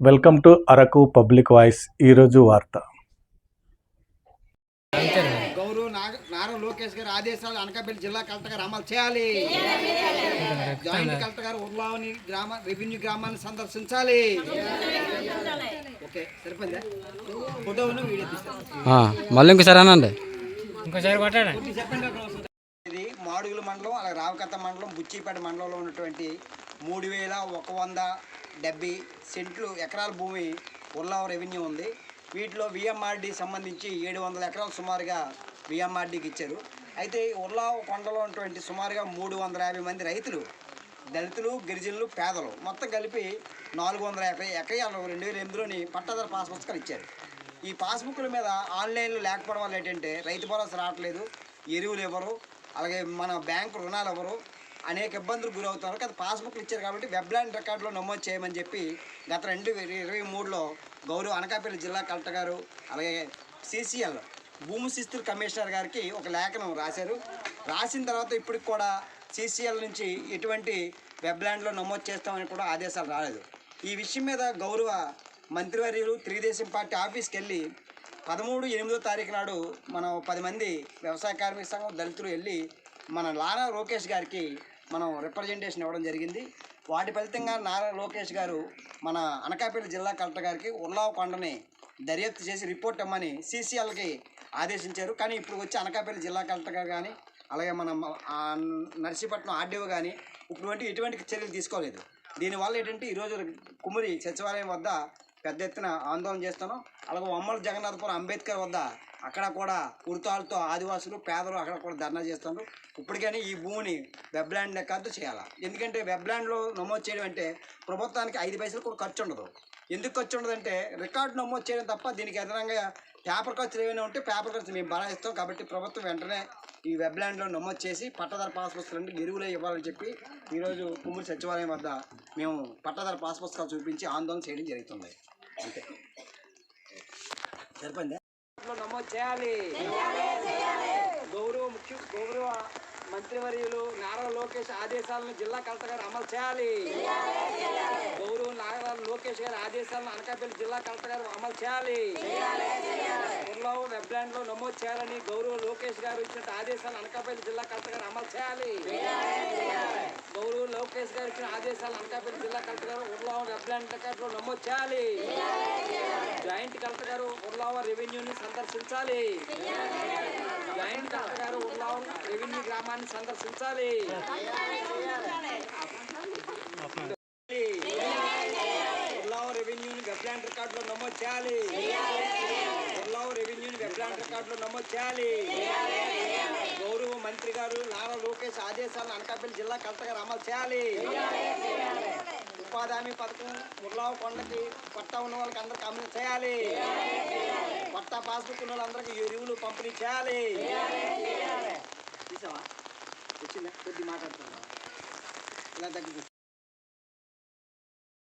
Welcome to Araku public voice ఈరోజు వార్త. గౌరవ్ నాగ నారా లోకేష్ గారి ఆదేశాలు అనకాపల్లి జిల్లా కలెక్టర్ గారు అమలు చేయాలి. జాయింట్ కలెక్టర్ గారు ఉర్లావని గ్రామ రెవెన్యూ గ్రామాన్ని సందర్శించాలి. ఓకే సరిపోయిందా? ఫోటోను వీడియో తీస్తాను ఆ, మళ్ళీ ఇంకోసారి అనండి. ఇది మాడుగుల మండలం అలాగే రావకత్త మండలం బుచ్చిపేట మండలంలో ఉన్నటువంటి మూడు వేల ఒక వంద డెబ్బై సెంట్లు ఎకరాల భూమి ఉర్లావ రెవెన్యూ ఉంది. వీటిలో విఎంఆర్డి సంబంధించి ఏడు వందల ఎకరాలు సుమారుగా విఎంఆర్డీకి ఇచ్చారు. అయితే ఉర్లావ కొండలో ఉన్నటువంటి సుమారుగా మూడు వందల యాభై మంది రైతులు దళితులు గిరిజనులు పేదలు మొత్తం కలిపి నాలుగు వందల యాభై ఎకరాలు రెండు వేల ఎనిమిదిలోని పట్టాదారు పాస్ పుస్తకాలు ఇచ్చారు. ఈ పాస్బుక్ల మీద ఆన్లైన్లో లేకపోవడం వల్ల ఏంటంటే రైతు భరోసా రావట్లేదు ఎరువులు ఇవ్వరు అలాగే మన బ్యాంకు రుణాలు ఇవ్వరు అనేక ఇబ్బందులు గురవుతున్నారు. కదా పాస్బుక్లు ఇచ్చారు కాబట్టి వెబ్లాండ్ రికార్డులో నమోదు చేయమని చెప్పి గత రెండు ఇరవై మూడులో గౌరవ అనకాపల్లి జిల్లా కలెక్టర్ గారు అలాగే సీసీఎల్ భూమి శిస్తుల కమిషనర్ గారికి ఒక లేఖనం రాశారు. రాసిన తర్వాత ఇప్పటికి కూడా సీసీఎల్ నుంచి ఎటువంటి వెబ్లాండ్లో నమోదు చేస్తామని కూడా ఆదేశాలు రాలేదు. ఈ విషయం మీద గౌరవ మంత్రివర్యులు తెలుగుదేశం పార్టీ ఆఫీస్కి వెళ్ళి పదమూడు ఎనిమిదో తారీఖు నాడు మనం పది మంది వ్యవసాయ కార్మిక సంఘం దళితులు వెళ్ళి మన నారా లోకేష్ గారికి మనం రిప్రజెంటేషన్ ఇవ్వడం జరిగింది. వాటి ఫలితంగా నారా లోకేష్ గారు మన అనకాపల్లి జిల్లా కలెక్టర్ గారికి ఉల్లావ కొండని దర్యాప్తు చేసి రిపోర్ట్ ఇవ్వమని సీసీఎల్కి ఆదేశించారు. కానీ ఇప్పుడు వచ్చి అనకాపల్లి జిల్లా కలెక్టర్ గారు కానీ అలాగే మన నర్సీపట్నం ఆర్డీఓ కానీ ఇటువంటి ఎటువంటి చర్యలు తీసుకోలేదు. దీనివల్ల ఏంటంటే ఈరోజు కుమ్మరి సచివాలయం వద్ద పెద్ద ఎత్తున ఆందోళన చేస్తున్నాం. అలాగే వమ్మల జగన్నాథపురం అంబేద్కర్ వద్ద అక్కడ కూడా కుర్తాలతో ఆదివాసులు పేదలు అక్కడ కూడా ధర్నా చేస్తున్నారు ఇప్పటికైనా ఈ భూమిని వెబ్లాండ్ లెక్కతో చేయాలి? ఎందుకంటే వెబ్లాండ్లో నమోదు చేయడం అంటే ప్రభుత్వానికి ఐదు పైసలు కూడా ఖర్చు ఉండదు. ఎందుకు ఖర్చు ఉండదంటే రికార్డు నమోదు చేయడం తప్ప దీనికి అదనంగా పేపర్ ఖర్చులు ఏమైనా ఉంటే పేపర్ ఖర్చు మేము భరాయిస్తాం కాబట్టి ప్రభుత్వం వెంటనే ఈ వెబ్లాండ్లో నమోదు చేసి పట్టదారు పాస్ పుస్తకాలు ఎరువులే ఇవ్వాలని చెప్పి ఈరోజు కుమ్మూరు సచివాలయం వద్ద మేము పట్టదారు పాస్ పుస్తకాలు చూపించి ఆందోళన చేయడం జరుగుతుంది. అంతే. సరిపోయిందా? నమోదు చేయాలి. గౌరవ ముఖ్య గౌరవ మంత్రివర్యులు నారా లోకేష్ ఆదేశాలను జిల్లా కలెక్టర్ గారు అమలు చేయాలి. గౌరవ నారా లోకేష్ గారి ఆదేశాలను అనకాపల్లి జిల్లా కలెక్టర్ గారు అమలు చేయాలి. ఊర్లో వెబ్లాండ్లో నమోదు చేయాలని గౌరవ లోకేష్ గారు ఇచ్చిన ఆదేశాలను అనకాపల్లి జిల్లా కలెక్టర్ గారు అమలు చేయాలి. గౌరవ ఇచ్చిన ఆదేశాలు అనకాపల్లి జిల్లా కలెక్టర్ గారు ఊర్లో వెబ్లాండ్ రికార్డులో నమోదు చేయాలి. జాయింట్ కలెక్టర్ గారు ఉర్లావ రెవెన్యూని సందర్శించాలి. జాయింట్ కలెక్టర్ గారు ఉర్లావ రెవెన్యూ గ్రామాన్ని సందర్శించాలి. ఉర్లావ రెవెన్యూని వెబ్లాండ్ రికార్డులో నమోదు చేయాలి. రెవెన్యూని వెబ్లాండ్ నమోదు చేయాలి. గౌరవ మంత్రి గారు నారా లోకేష్ ఆదేశాలను అనకాపల్లి జిల్లా కలెక్టర్ గారు అమలు చేయాలి. ఉపాధి హామీ పథకం ముర్లావ కొండకి పట్టా ఉన్న వాళ్ళకి అందరికి అమలు చేయాలి. పట్టా పాస్బుక్ ఉన్న వాళ్ళందరికీ ఎరువులు పంపిణీ చేయాలి. చూసావా? వచ్చిందా? కొద్ది మాట్లాడుతున్నా ఇలా దగ్గర